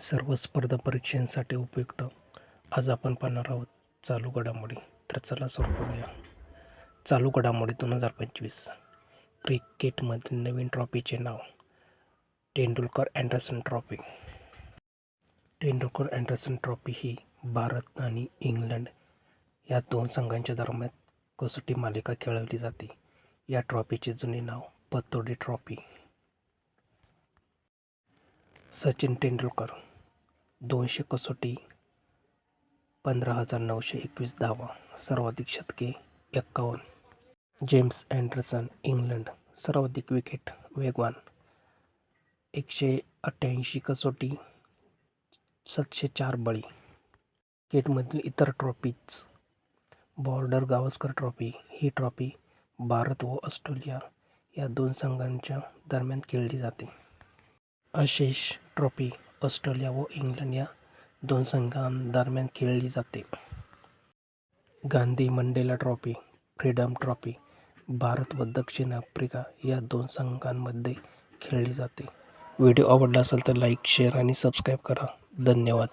सर्व स्पर्धा परीक्षांसाठी उपयुक्त. आज आपण पाहणार आहोत चालू घडामोडी. तर चला सुरू करूया. चालू घडामोडी दोन हजार पंचवीस. क्रिकेटमधील नवीन ट्रॉफीचे नाव. Tendulkar Anderson trophy. Tendulkar Anderson trophy ही भारत आणि इंग्लंड या दोन संघांच्या दरम्यान कसोटी मालिका खेळवली जाते. या ट्रॉफीचे जुने नाव पतोडी ट्रॉफी. सचिन तेंडुलकर. दोनशे कसोटी पंधरा हजार नऊशे एकवीस धावा सर्वाधिक शतके एक्कावन्न. जेम्स अँडरसन इंग्लंड सर्वाधिक विकेट वेगवान. एकशे अठ्ठ्याऐंशी कसोटी सातशे चार बळी. क्रिकेटमधील इतर ट्रॉफीज. बॉर्डर गावस्कर ट्रॉफी ही ट्रॉफी भारत व ऑस्ट्रेलिया या दोन संघांच्या दरम्यान खेळली जाते. आशिष ट्रॉफी ऑस्ट्रेलिया व इंग्लंड या दोन संघांदरम्यान खेळली जाते. Gandhi Mandela trophy freedom trophy Bharat व दक्षिण आफ्रिका या दोन संघांमध्ये खेळली जाते. व्हिडिओ आवडला असेल तर लाईक शेअर आणि सबस्क्राईब करा. धन्यवाद.